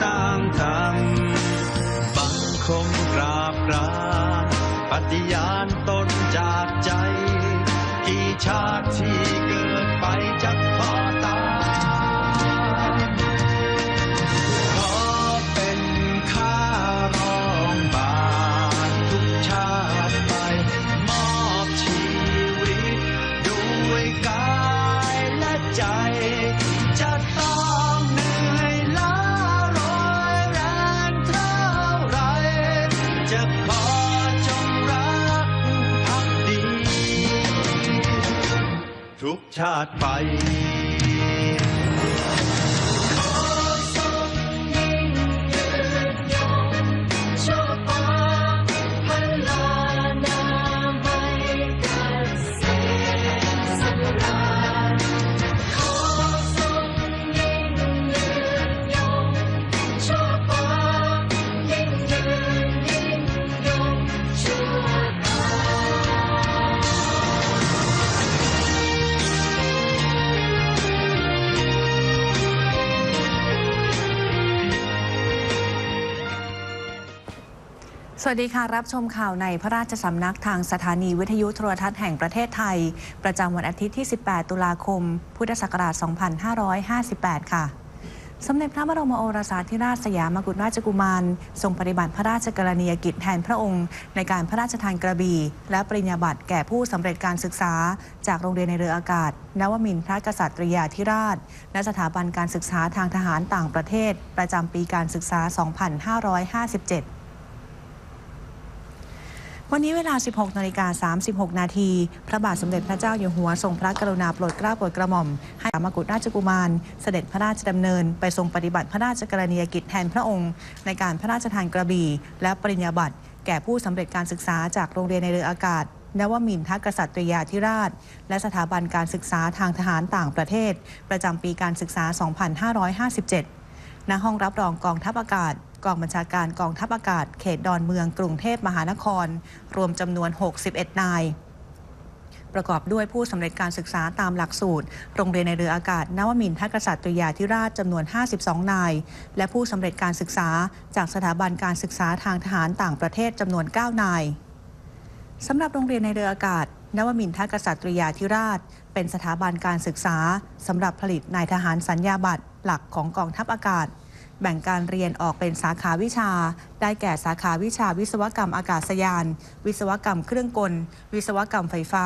สร้างธรรมบังคมกราบกรานปฏิญาณตนจากใจ กี่ชาติที่ ชาติไป วัสดีค่ะ รับชมข่าวในพระราชสำนักทางสถานีวิทยุโทรทัศน์แห่งประเทศไทย ประจำวันอาทิตย์ที่ 18 ตุลาคม พุทธศักราช 2558 ค่ะ สมเด็จพระบรมโอรสาธิราชสยามกุฎราชกุมาร ทรงปฏิบัติพระราชกรณียกิจแทนพระองค์ ในการพระราชทานกระบี่ และปริญญาบัตรแก่ผู้สำเร็จการศึกษา จากโรงเรียนในเรืออากาศ นวมินทร์พระกษัตริยาธิราช และสถาบันการศึกษาทางทหารต่างประเทศ ประจำปีการศึกษา 2557 วันนี้เวลา 16นาฬิกา36 นาที พระบาทสมเด็จพระเจ้าอยู่หัวทรงพระกรุณาโปรดเกล้าโปรดกระหม่อม ให้สามกุฎราชกุมาร เสด็จพระราชดำเนิน ไปทรงปฏิบัติพระราชกรณียกิจแทนพระองค์ ในการพระราชทานกระบี่ และปริญญาบัตรแก่ผู้สำเร็จการศึกษาจากโรงเรียนในเรืออากาศนวมินทกษัตริยาธิราช และสถาบันการศึกษาทางทหารต่างประเทศ ประจำปีการศึกษา 2557 ณ ห้องรับรองกองทัพอากาศ กองบัญชาการกองทัพอากาศเขตดอนเมืองกรุงเทพมหานคร รวมจำนวน 61 นาย ประกอบด้วยผู้สำเร็จการศึกษาตามหลักสูตร โรงเรียนในเรืออากาศนวมินทรกษัตริยาธิราชจำนวน 52 นาย และผู้สำเร็จการศึกษาจากสถาบันการศึกษาทางทหารต่างประเทศจำนวน 9 นายสำหรับโรงเรียนในเรืออากาศนวมินทรกษัตริยาธิราช เป็นสถาบันการศึกษาสำหรับผลิตนายทหารสัญญาบัตรหลักของกองทัพอากาศ แบ่งการเรียนออกเป็นสาขาวิชา ได้แก่สาขาวิชาวิศวกรรมอากาศยาน วิศวกรรมเครื่องกล วิศวกรรมไฟฟ้า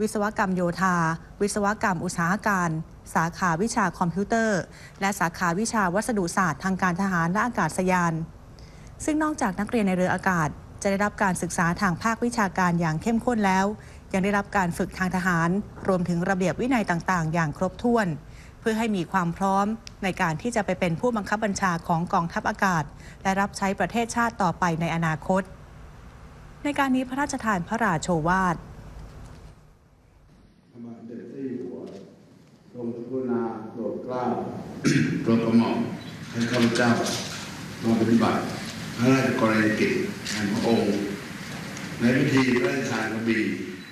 วิศวกรรมโยธา วิศวกรรมอุตสาหการ สาขาวิชาคอมพิวเตอร์ และสาขาวิชาวัสดุศาสตร์ทางการทหารและอากาศยาน ซึ่งนอกจากนักเรียนในเรืออากาศ จะได้รับการศึกษาทางภาควิชาการอย่างเข้มข้นแล้ว ยังได้รับการฝึกทางทหาร รวมถึงระเบียบวินัยต่าง ๆ อย่างครบถ้วน เพื่อให้มีความพร้อม ในการที่จะไปเป็นผู้บังคับบัญชาของกองทัพอากาศ และรับใช้ประเทศชาติต่อไปในอนาคต ในการนี้พระราชทานพระราโชวาทพระบาทเด็จพระเจ้าอยู่หัวทรงกรุณาโปรดเกล้าโปรดกระหม่อมให้ข้าพเจ้ามาปฏิบัติพระราชกรณียกิจแห่งพระองค์ ในพิธีพระราชทานกระบี่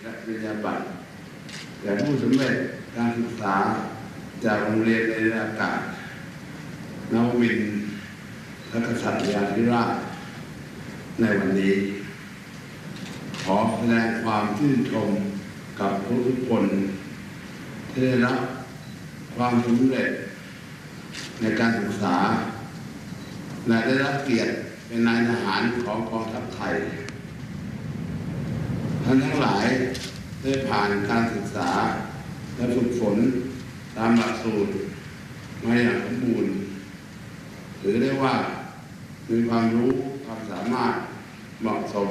และปริญญาบัตรแก่ผู้สำเร็จการศึกษา จากโรงเรียนในอากาศนวมินทรกษัตริยาธิราชในวันนี้ ขอแสดงความชื่นชมกับทุกทุกคนที่ได้รับความสำเร็จในการศึกษา และได้รับเกียรติเป็นนายทหารของกองทัพไทย ท่านทั้งหลายได้ผ่านการศึกษาและฝึกฝน ตามหลักสูตรมาอย่างสมบูรณ์ถือได้ว่ามีความรู้ความสามารถเหมาะสม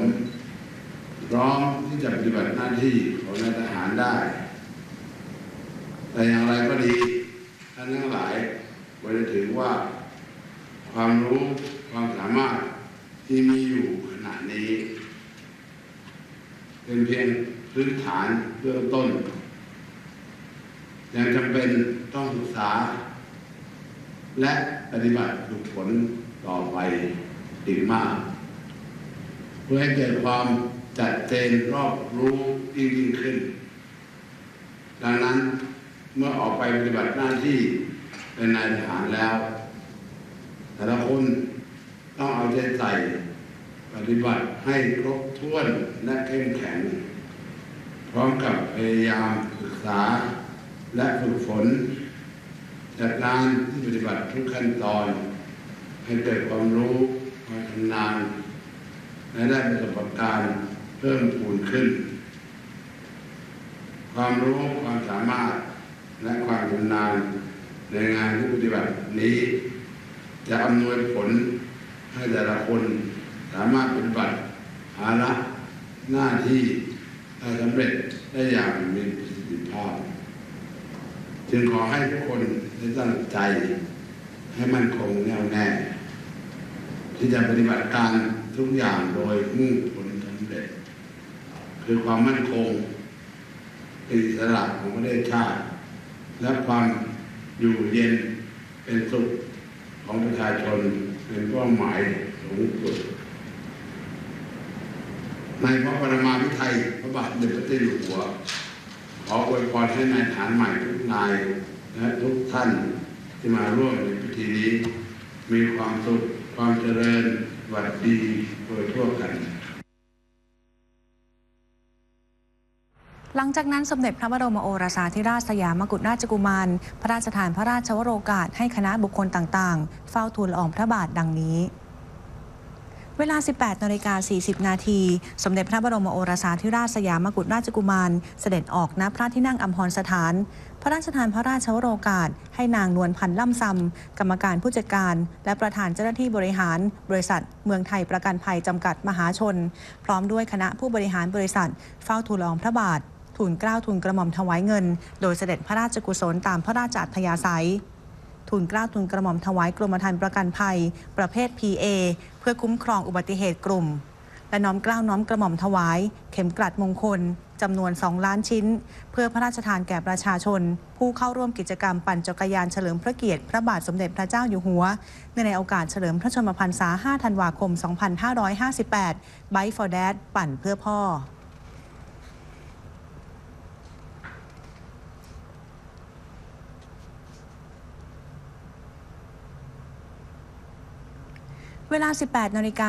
พร้อมที่จะปฏิบัติหน้าที่ของนายทหารได้ แต่อย่างไรก็ดีท่านทั้งหลายควรจะถือว่า ความรู้ความสามารถที่มีอยู่ขณะนี้ เป็นเพียงพื้นฐานเบื้องต้น ยังจำเป็นต้องศึกษา และปฏิบัติฝึกฝนต่อไปอีกมาก เพื่อให้เกิดความจัดเจนรอบรู้ยิ่งยิ่งขึ้น ดังนั้นเมื่อออกไปปฏิบัติหน้าที่เป็นนายทหารแล้ว แต่ละคนต้องเอาใจใส่ปฏิบัติให้ครบถ้วนและเข้มแข็ง พร้อมกับพยายามศึกษา และฝึกฝน จัดการที่ปฏิบัติทุกขั้นตอน ให้เกิดความรู้ความชำนาญและได้ประสบการณ์เพิ่มพูนขึ้น ความรู้ความสามารถและความชำนาญในงานที่ปฏิบัตินี้ จะอำนวยผลให้แต่ละคนสามารถปฏิบัติภาระหน้าที่ได้สำเร็จได้อย่างมีประสิทธิภาพ จึงขอให้ทุกคนได้ตั้งใจ ให้มั่นคงแน่วแน่ ที่จะปฏิบัติการทุกอย่างโดยมุ่งผลสำเร็จคือความมั่นคงเป็นอิสระของประเทศชาติ และความอยู่เย็นเป็นสุขของประชาชนเป็นเป้าหมายสูงสุดในพระปรมาภิไธยพระบาทสมเด็จพระเจ้าอยู่หัว ขออวยพรให้นายฐานใหม่ทุกนายและทุกท่านที่มาร่วมในพิธีนี้ มีความสุขความเจริญสวัสดีโดยทั่วกันหลังจากนั้นสมเด็จพระบรมโอรสาธิราชสยามกุฎราชกุมาร พระราชทานพระราชวโรกาสให้คณะบุคคลต่างๆ เฝ้าทูลละอองพระบาทดังนี้ เวลา 18นาฬิกา40 นาที สมเด็จพระบรมโอรสาธิราชสยามกุฎราชกุมาร เสด็จออกณพระที่นั่งอัมพรสถาน พระราชทานพระราชวโรกาส ให้นางนวลพันธ์ล่ำซำกรรมการผู้จัดการ และประธานเจ้าหน้าที่บริหาร บริษัท เมืองไทยประกันภัยจำกัดมหาชน พร้อมด้วยคณะผู้บริหารบริษัท เฝ้าทูลอองพระบาททูลเกล้าทูลกระหม่อมถวายเงิน โดยเสด็จพระราชกุศลตามพระราชอัธยาศัย ทูลเกล้าทูลกระหม่อมถวายกรมธรรม์ประกันภัย ประเภท PA เพื่อคุ้มครองอุบัติเหตุกลุ่ม และน้อมเกล้าน้อมกระหม่อมถวาย เข็มกลัดมงคลจำนวน 2 ล้านชิ้น เพื่อพระราชทานแก่ประชาชน ผู้เข้าร่วมกิจกรรมปั่นจักรยานเฉลิมพระเกียรติ พระบาทสมเด็จพระเจ้าอยู่หัวเนื่องในโอกาสเฉลิมพระชนมพรรษา 5 ธันวาคม 2558 Bike for Dad ปั่นเพื่อพ่อ เวลา 18นาฬิกา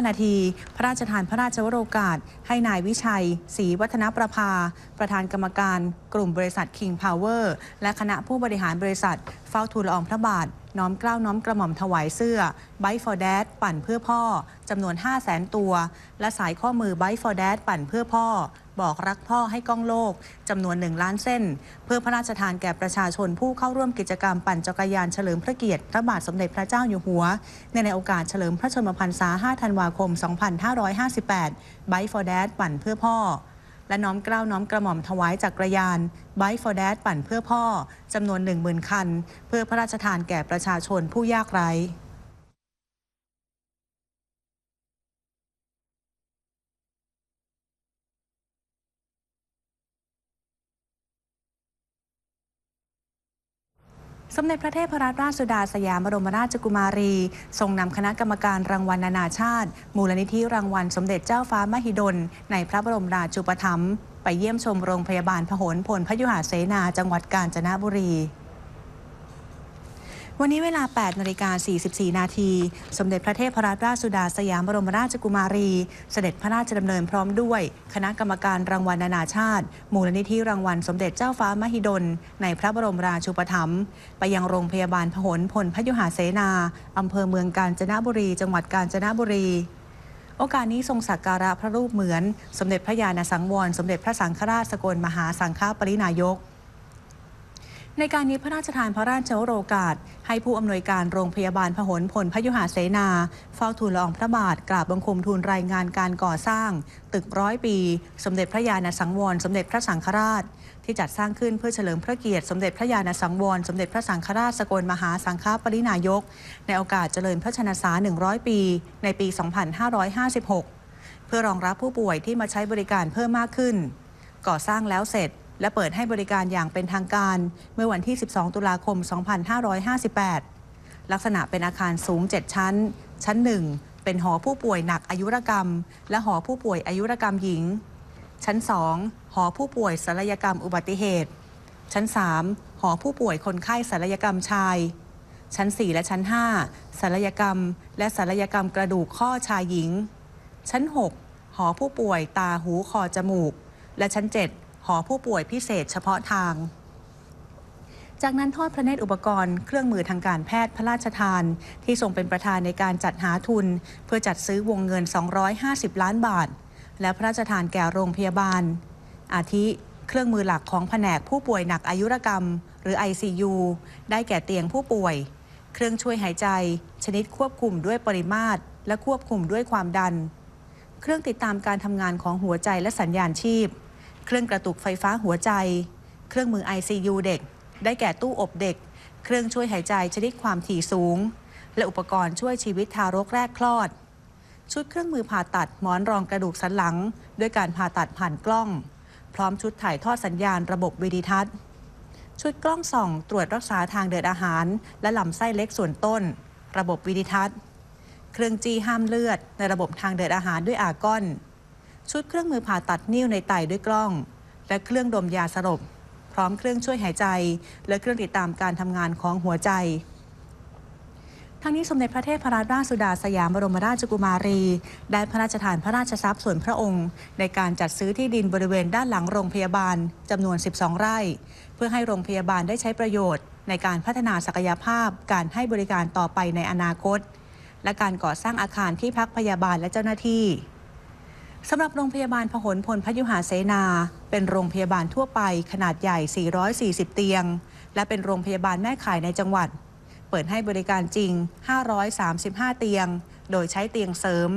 45 นาที พระราชทานพระราชวโรกาส ให้นายวิชัย ศรีวัฒนประภา ประธานกรรมการกลุ่มบริษัท King Power และคณะผู้บริหารบริษัท เฝ้าทูลละอองพระบาท น้อมเกล้าน้อมกระหม่อมถวายเสื้อ Bike for Dad ปั่นเพื่อพ่อ จำนวน 5 0 0แสนตัว และสายข้อมือ Bike for Dad ปั่นเพื่อพ่อ บอกรักพ่อให้ก้องโลกจำนวน1ล้านเส้น เพื่อพระราชทานแก่ประชาชนผู้เข้าร่วมกิจกรรมปั่นจักรยานเฉลิมพระเกียรติ พระบาทสมเด็จพระเจ้าอยู่หัว ในในโอกาสเฉลิมพระชนมพรรษา 5 ธันวาคม 2558 Bike for Dad ปั่นเพื่อพ่อ และน้อมเกล้าน้อมกระหม่อมถวายจักรยาน Bike for Dad ปั่นเพื่อพ่อจำนวน10,000 คัน เพื่อพระราชทานแก่ประชาชนผู้ยากไร้ สมเด็จพระเทพรัตนราชสุดาสยามบรมราชกุมารี ทรงนำคณะกรรมการรางวัลนานาชาติ มูลนิธิรางวัลสมเด็จเจ้าฟ้ามหิดล ในพระบรมราชูปถัมภ์ไปเยี่ยมชมโรงพยาบาลพหลพลพยุหเสนาจังหวัดกาญจนบุรี วันนี้เวลา 8นาฬิกา44 นาที สมเด็จพระเทพรัตนราชสุดาสยามบรมราชกุมารี เสด็จพระราชดำเนินพร้อมด้วย คณะกรรมการรางวัลนานาชาติ มูลนิธิรางวัลสมเด็จเจ้าฟ้ามหิดล ในพระบรมราชูปถัมภ์ไปยังโรงพยาบาลพหลพลพยุหเสนาอำเภอเมืองกาญจนบุรี จังหวัดกาญจนบุรีโอกาสนี้ทรงสักการะพระรูปเหมือน สมเด็จพระญาณสังวร สมเด็จพระสังฆราชสกลมหาสังฆปรินายก ในการนี้พระราชทานพระราชโอรกาส ให้ผู้อำนวยการโรงพยาบาลพหลพลพยุหาเสนา เฝ้าทูลละอองพระบาทกราบบังคมทูลรายงานการก่อสร้าง ตึกร้อยปี สมเด็จพระญาณสังวร สมเด็จพระสังฆราช ที่จัดสร้างขึ้นเพื่อเฉลิมพระเกียรติสมเด็จพระญาณสังวร สมเด็จพระสังฆราชสกลมหาสังฆปรินายก ในโอกาสเจริญพระชนษา100 ปี ในปี 2556 เพื่อรองรับผู้ป่วยที่มาใช้บริการเพิ่มมากขึ้น ก่อสร้างแล้วเสร็จ และเปิดให้บริการอย่างเป็นทางการ เมื่อวันที่ 12 ตุลาคม 2558 ลักษณะเป็นอาคารสูง 7 ชั้น ชั้น 1 เป็นหอผู้ป่วยหนักอายุรกรรม และหอผู้ป่วยอายุรกรรมหญิง ชั้น 2 หอผู้ป่วยศัลยกรรมอุบัติเหตุ ชั้น 3 หอผู้ป่วยคนไข้ศัลยกรรมชาย ชั้น 4 และชั้น 5ศัลยกรรม และศัลยกรรมกระดูกข้อชายหญิง ชั้น 6 หอผู้ป่วยตาหูคอจมูก และชั้น 7 หอผู้ป่วยพิเศษเฉพาะทาง จากนั้นทอดพระเนตรอุปกรณ์เครื่องมือทางการแพทย์พระราชทาน ที่ทรงเป็นประธานในการจัดหาทุน เพื่อจัดซื้อวงเงิน 250 ล้านบาท และพระราชทานแก่โรงพยาบาล อาทิเครื่องมือหลักของแผนกผู้ป่วยหนักอายุรกรรม หรือ ICU ได้แก่เตียงผู้ป่วย เครื่องช่วยหายใจ ชนิดควบคุมด้วยปริมาตร และควบคุมด้วยความดัน เครื่องติดตามการทำงานของหัวใจและสัญญาณชีพ เครื่องกระตุกไฟฟ้าหัวใจ เครื่องมือ ICU เด็ก ได้แก่ตู้อบเด็ก เครื่องช่วยหายใจชนิดความถี่สูง และอุปกรณ์ช่วยชีวิตทารกแรกคลอด ชุดเครื่องมือผ่าตัดหมอนรองกระดูกสันหลัง ด้วยการผ่าตัดผ่านกล้อง พร้อมชุดถ่ายทอดสัญญาณระบบวิดิทัศน์ ชุดกล้องส่อง ตรวจรักษาทางเดินอาหาร และลำไส้เล็กส่วนต้น ระบบวิดิทัศน์ เครื่องจี้ห้ามเลือด ในระบบทางเดินอาหารด้วยอาร์กอน ชุดเครื่องมือผ่าตัดนิ้วในไตด้วยกล้อง และเครื่องดมยาสลบพร้อมเครื่องช่วยหายใจ และเครื่องติดตามการทำงานของหัวใจทั้งนี้สมเด็จพระเทพรัตนราชสุดาสยามบรมราชกุมารี ได้พระราชทานพระราชทรัพย์ส่วนพระองค์ ในการจัดซื้อที่ดินบริเวณด้านหลังโรงพยาบาลจำนวน 12 ไร่ เพื่อให้โรงพยาบาลได้ใช้ประโยชน์ ในการพัฒนาศักยภาพ การให้บริการต่อไปในอนาคต และการก่อสร้างอาคารที่พักพยาบาลและเจ้าหน้าที่ สำหรับโรงพยาบาลพหลพลพยุหาเสนา เป็นโรงพยาบาลทั่วไปขนาดใหญ่ 440 เตียง และเป็นโรงพยาบาลแม่ข่ายในจังหวัด เปิดให้บริการจริง 535 เตียง โดยใช้เตียงเสริม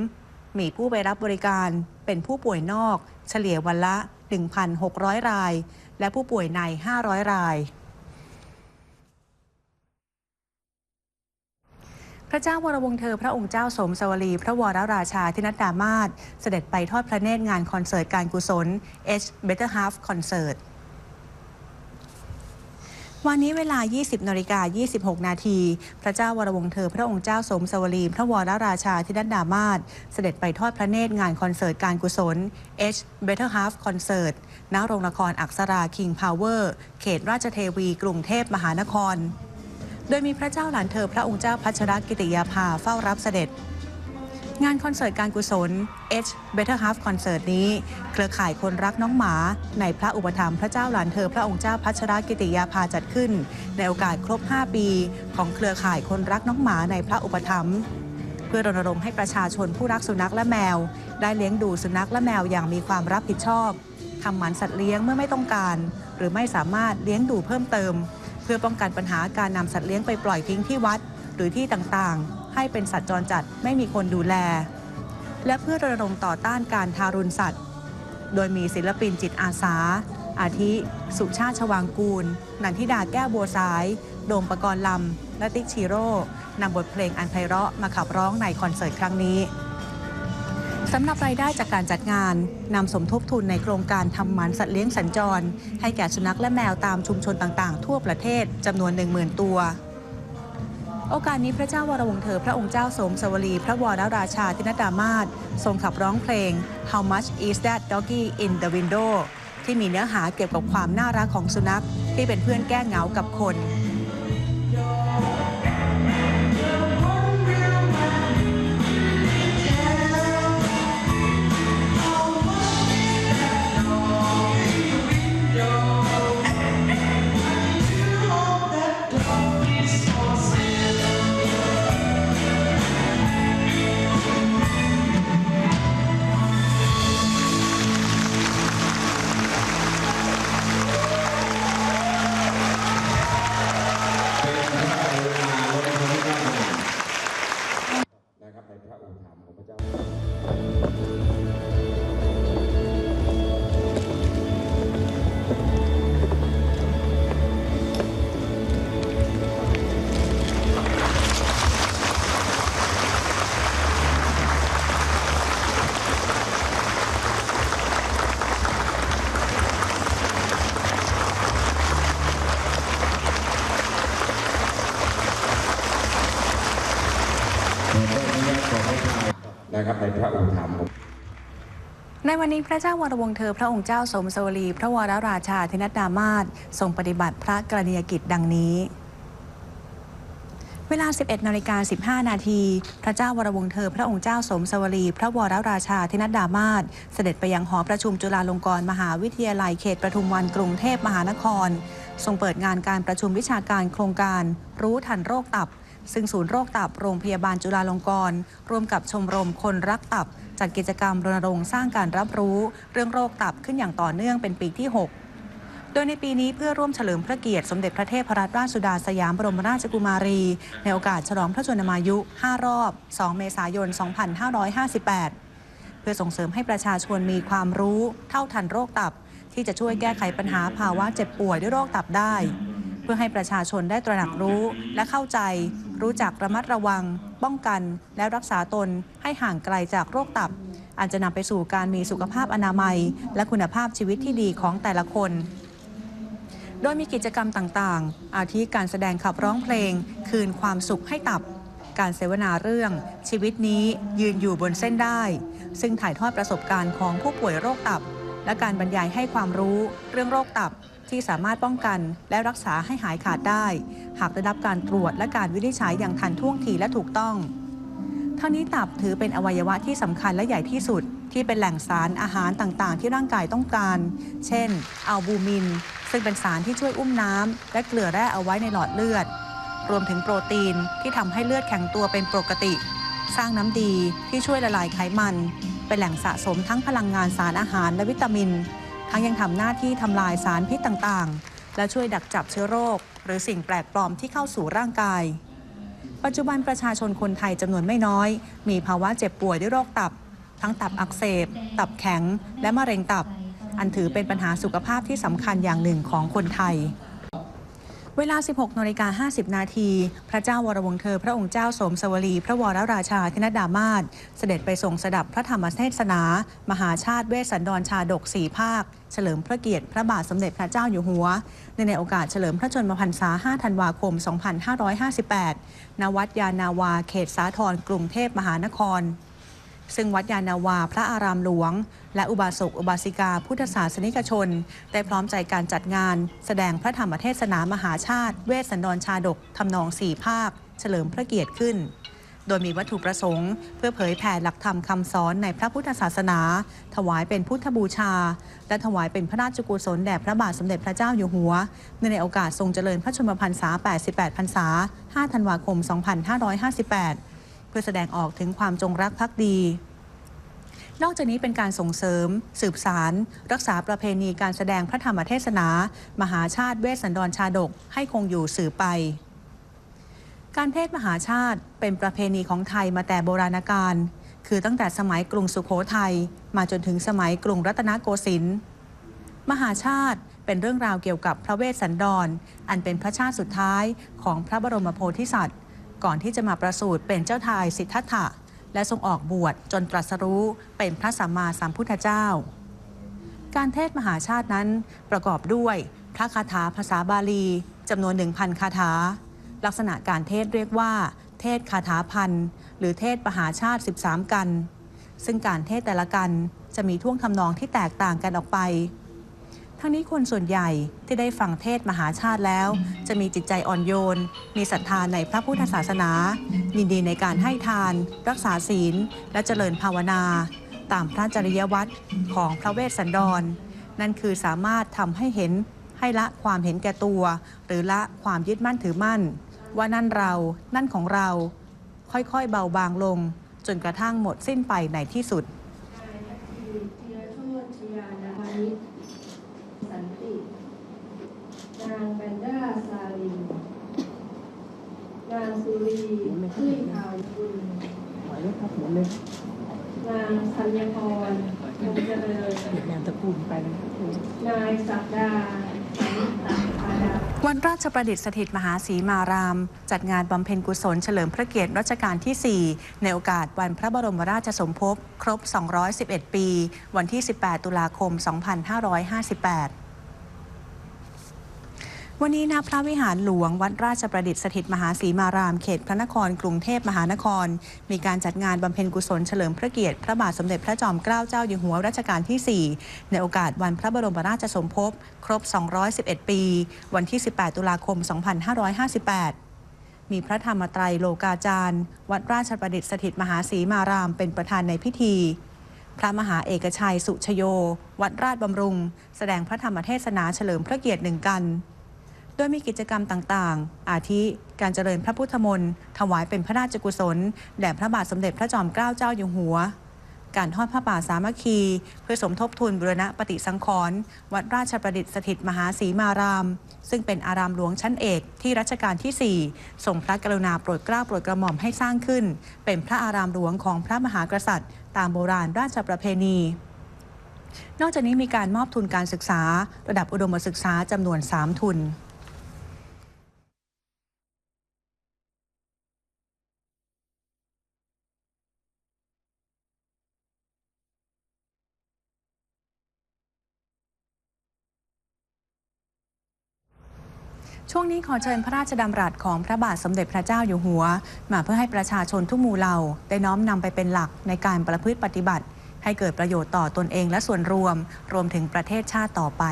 มีผู้ไปรับบริการเป็นผู้ป่วยนอก เฉลี่ยวันละ 1,600 ราย และผู้ป่วยใน 500 ราย พระเจ้าวรวงเธอพระองค์เจ้าสมสวรีพระวรราชาธินัดดามาศเสด็จไปทอดพระเนตรงานคอนเสิร์ตการกุศล H Better Half Concert วันนี้เวลา 20นาฬิกา26 นาที พระเจ้าวรวงเธอ พระองค์เจ้าสมสวรีพระวรราชาธินัดดามาศเสด็จไปทอดพระเนตรงานคอนเสิร์ตการกุศล H Better Half Concert ณ โรงละครอักษรา King Power เขตราชเทวี กรุงเทพมหานคร โดยมีพระเจ้าหลานเธอพระองค์เจ้าพัชรกิติยาภาเฝ้ารับเสด็จ งานคอนเสิร์ตการกุศล H Better Half Concert นี้ เครือข่ายคนรักน้องหมา ในพระอุปถัมภ์พระเจ้าหลานเธอพระองค์เจ้าพัชรกิติยาภาจัดขึ้น ในโอกาสครบ 5 ปี ของเครือข่ายคนรักน้องหมาในพระอุปถัมภ์เพื่อรณรงค์ให้ประชาชนผู้รักสุนัขและแมว ได้เลี้ยงดูสุนัขและแมวอย่างมีความรับผิดชอบทำหมันสัตว์เลี้ยงเมื่อไม่ต้องการ หรือไม่สามารถเลี้ยงดูเพิ่มเติม พื่อป้องกันปัญหาการนำสัตว์เลี้ยงไปปล่อยทิ้งที่วัด หรือที่ต่างๆ ให้เป็นสัตว์จรจัดไม่มีคนดูแล และเพื่อรณรงค์ต่อต้านการทารุณสัตว์ โดยมีศิลปินจิตอาสา อาทิ สุชาติชวางกูล นันทิดาแก้วบัวสาย โดมประกรณ์ลำและติ๊กชิโร่นำบทเพลงอันไพเราะมาขับร้องในคอนเสิร์ตครั้งนี้ สำหรับรายได้จากการจัดงานนำสมทบทุนในโครงการทำหมันสัตว์เลี้ยงสัญจร ให้แก่สุนัขและแมวตามชุมชนต่างๆ ทั่วประเทศจำนวน 10,000 ตัว โอกาสนี้พระเจ้าวรวงเธอพระองค์เจ้าสมสวรี พระวรราชาธินดามาศทรงขับร้องเพลง How much is that doggy in the window ที่มีเนื้อหาเกี่ยวกับความน่ารักของสุนัขที่เป็นเพื่อนแก้เหงากับคน นะครับในพระอุปถัมภ์ในวันนี้พระเจ้าวรวงเธอ พระองค์เจ้าสมสวรี พระวรราชาธินัดดามาศทรงปฏิบัติพระกรณียกิจดังนี้เวลา 11นาฬิกา15 นาที พระเจ้าวรวงเธอ พระองค์เจ้าสมสวรี พระวรราชาธินัดดามาศเสด็จไปยังหอประชุมจุฬาลงกรณ์มหาวิทยาลัยเขตประทุมวันกรุงเทพมหานคร ทรงเปิดงานการประชุมวิชาการโครงการ รู้ทันโรคตับ ซึ่งศูนย์โรคตับโรงพยาบาลจุฬาลงกรณ์ร่วมกับชมรมคนรักตับ จัดกิจกรรมรณรงค์สร้างการรับรู้ เรื่องโรคตับขึ้นอย่างต่อเนื่องเป็นปีที่ 6 โดยในปีนี้เพื่อร่วมเฉลิมพระเกียรติสมเด็จพระเทพรัตนราชสุดาสยามบรมราชกุมารี ในโอกาสฉลองพระชนมายุ 5 รอบ 2 เมษายน 2558 เพื่อส่งเสริมให้ประชาชนมีความรู้ เท่าทันโรคตับ ที่จะช่วยแก้ไขปัญหาภาวะเจ็บป่วยด้วยโรคตับได้ พื่อให้ประชาชนได้ตระหนักรู้และเข้าใจ รู้จักระมัดระวัง ป้องกัน และรักษาตนให้ห่างไกลจากโรคตับอาจจะนำไปสู่การมีสุขภาพอนามัย และคุณภาพชีวิตที่ดีของแต่ละคน โดยมีกิจกรรมต่างๆ อาทิการแสดงขับร้องเพลง คืนความสุขให้ตับ การเสวนาเรื่อง ชีวิตนี้ยืนอยู่บนเส้นได้ ซึ่งถ่ายทอดประสบการณ์ของผู้ป่วยโรคตับ และการบรรยายให้ความรู้เรื่องโรคตับ ที่สามารถป้องกันและรักษาให้หายขาดได้ หากได้รับการตรวจและการวินิจฉัยอย่างทันท่วงทีและถูกต้องทั้งนี้ตับถือเป็นอวัยวะที่สำคัญและใหญ่ที่สุด ที่เป็นแหล่งสารอาหารต่างๆ ที่ร่างกายต้องการ เช่น อัลบูมิน ซึ่งเป็นสารที่ช่วยอุ้มน้ำและเกลือแร่เอาไว้ในหลอดเลือด รวมถึงโปรตีนที่ทำให้เลือดแข็งตัวเป็นปกติ สร้างน้ำดีที่ช่วยละลายไขมัน เป็นแหล่งสะสมทั้งพลังงานสารอาหารและวิตามิน ทั้งยังทำหน้าที่ทำลายสารพิษต่างๆ และช่วยดักจับเชื้อโรค หรือสิ่งแปลกปลอมที่เข้าสู่ร่างกาย ปัจจุบันประชาชนคนไทยจำนวนไม่น้อย มีภาวะเจ็บป่วยด้วยโรคตับ ทั้งตับอักเสบ ตับแข็ง และมะเร็งตับ อันถือเป็นปัญหาสุขภาพที่สำคัญอย่างหนึ่งของคนไทย เวลา 16นาฬิกา50 นาที พระเจ้าวรวงศ์เธอ พระองค์เจ้าสมสวรี พระวรราชาธินดามาศเสด็จไปทรงสดับพระธรรมเทศนา มหาชาติเวสสันดรชาดกสี่ภาค เฉลิมพระเกียรติพระบาทสมเด็จพระเจ้าอยู่หัว ในในโอกาสเฉลิมพระชนมพรรษา 5 ธันวาคม 2558 ณ วัดยานาวา เขตสาทรกรุงเทพมหานคร ซึ่งวัดยานาวาพระอารามหลวง และอุบาสกอุบาสิกาพุทธศาสนิกชน ได้พร้อมใจการจัดงาน แสดงพระธรรมเทศนามหาชาติ เวสสันดรชาดกทำนองสี่ภาค เฉลิมพระเกียรติขึ้น โดยมีวัตถุประสงค์ เพื่อเผยแผ่หลักธรรมคำสอนในพระพุทธศาสนา ถวายเป็นพุทธบูชา และถวายเป็นพระราชกุศลแด่พระบาทสมเด็จพระเจ้าอยู่หัว ในโอกาสทรงเจริญพระชนมพรรษา 88 พรรษา 5 ธันวาคม 2558 พื่อแสดงออกถึงความจงรักภักดี นอกจากนี้เป็นการส่งเสริม สืบสาร รักษาประเพณีการแสดงพระธรรมเทศนา มหาชาติเวสสันดรชาดกให้คงอยู่สืบไปการเทศมหาชาติเป็นประเพณีของไทยมาแต่โบราณกาล คือตั้งแต่สมัยกรุงสุขโขทัยมาจนถึงสมัยกรุงรัตนโกสินทร์ มหาชาติเป็นเรื่องราวเกี่ยวกับพระเวสสันดร อันเป็นพระชาติสุดท้ายของพระบรมโพธิสัตว์ ก่อนที่จะมาประสูติเป็นเจ้าทายสิทธัตถะ และทรงออกบวชจนตรัสรู้เป็นพระสัมมาสัมพุทธเจ้า การเทศมหาชาตินั้นประกอบด้วยพระคาถาภาษาบาลีจำนวน1,000คาถา ลักษณะการเทศเรียกว่า เทศคาถาพันหรือเทศมหาชาติ 13 กัน ซึ่งการเทศแต่ละกันจะมีท่วงทำนองที่แตกต่างกันออกไป ทั้งนี้คนส่วนใหญ่ที่ได้ฟังเทศมหาชาติแล้ว จะมีจิตใจอ่อนโยน มีศรัทธาในพระพุทธศาสนา ยินดีในการให้ทาน รักษาศีล และเจริญภาวนา ตามพระจริยวัตรของพระเวสสันดร นั่นคือสามารถทำให้เห็นให้ละความเห็นแก่ตัว หรือละความยึดมั่นถือมั่น ว่านั่นเรานั่นของเรา ค่อยๆเบาบางลง จนกระทั่งหมดสิ้นไปในที่สุด นายนาทีธีรโชติชยานาพานิชสันติ นางแบนด้าซาลิน นางสุรี ชื่นขาวกุลนางธัญพรคงเจริญนามตะกูลไปนะนายศักดาสันตพาดาวันราชประดิษฐ์สถิตมหาศรีมาราม จัดงานบำเพ็ญกุศลเฉลิมพระเกียรติรัชกาลที่ 4 ในโอกาสวันพระบรมราชสมภพ ครบ 211 ปี วันที่ 18 ตุลาคม 2558 วันนี้ณพระวิหารหลวงวัดราชประดิษฐ์สถิตมหาศรีมารามเขตพระนครกรุงเทพมหานคร มีการจัดงานบำเพ็ญกุศลเฉลิมพระเกียรติพระบาทสมเด็จพระจอมเกล้าเจ้าอยู่หัวรัชกาลที่ 4 ในโอกาสวันพระบรมราชสมภพครบ 211 ปี วันที่ 18 ตุลาคม 2558มีพระธรรมไตรโลกาจารย์ วัดราชประดิษฐ์สถิตมหาศรีมารามเป็นประธานในพิธี พระมหาเอกชัยสุชโย วัดราชบำรุง แสดงพระธรรมเทศนาเฉลิมพระเกียรติหนึ่งกัน โดยมีกิจกรรมต่างๆ อาทิการเจริญพระพุทธมนต์ถวายเป็นพระราชกุศลแด่พระบาทสมเด็จพระจอมเกล้าเจ้าอยู่หัว การทอดผ้าป่าสามัคคี เพื่อสมทบทุนบุรณะปฏิสังขรณ์วัดราชประดิษฐ์สถิตมหาศรีมาราม ซึ่งเป็นอารามหลวงชั้นเอกที่รัชกาลที่ 4 ทรงพระกรุณาโปรดเกล้าโปรดกระหม่อมให้สร้างขึ้น เป็นพระอารามหลวงของพระมหากษัตริย์ ตามโบราณราชประเพณีนอกจากนี้มีการมอบทุนการศึกษา ระดับอุดมศึกษาจำนวน 3 ทุน ช่วงนี้ขอเชิญพระราชดำรัสของพระบาทสมเด็จพระเจ้าอยู่หัว มาเพื่อให้ประชาชนทุกหมู่เหล่า ได้น้อมนำไปเป็นหลักในการประพฤติปฏิบัติ ให้เกิดประโยชน์ต่อตนเองและส่วนรวม รวมถึงประเทศชาติต่อไป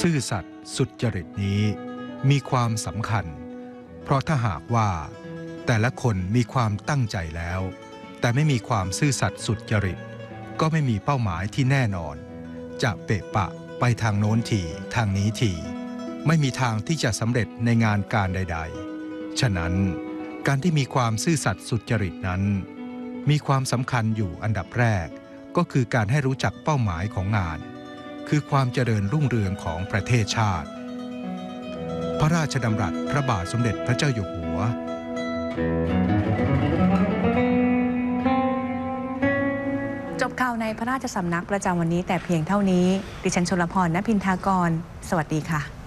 ซื่อสัตย์สุดจริตนี้ มีความสำคัญ เพราะถ้าหากว่า แต่ละคนมีความตั้งใจแล้ว แต่ไม่มีความซื่อสัตย์สุดจริต ก็ไม่มีเป้าหมายที่แน่นอน จะเปะปะไปทางโน้นทีทางนี้ทีไม่มีทางที่จะสำเร็จในงานการใด ๆ ฉะนั้นการที่มีความซื่อสัตย์สุจริตนั้น มีความสำคัญอยู่อันดับแรก ก็คือการให้รู้จักเป้าหมายของงาน คือความเจริญรุ่งเรืองของประเทศชาติ พระราชดำรัสพระบาทสมเด็จพระเจ้าอยู่หัวจบ ในพระราชสำนักประจำวันนี้แต่เพียงเท่านี้ ดิฉันชลพรณพินทากร สวัสดีค่ะ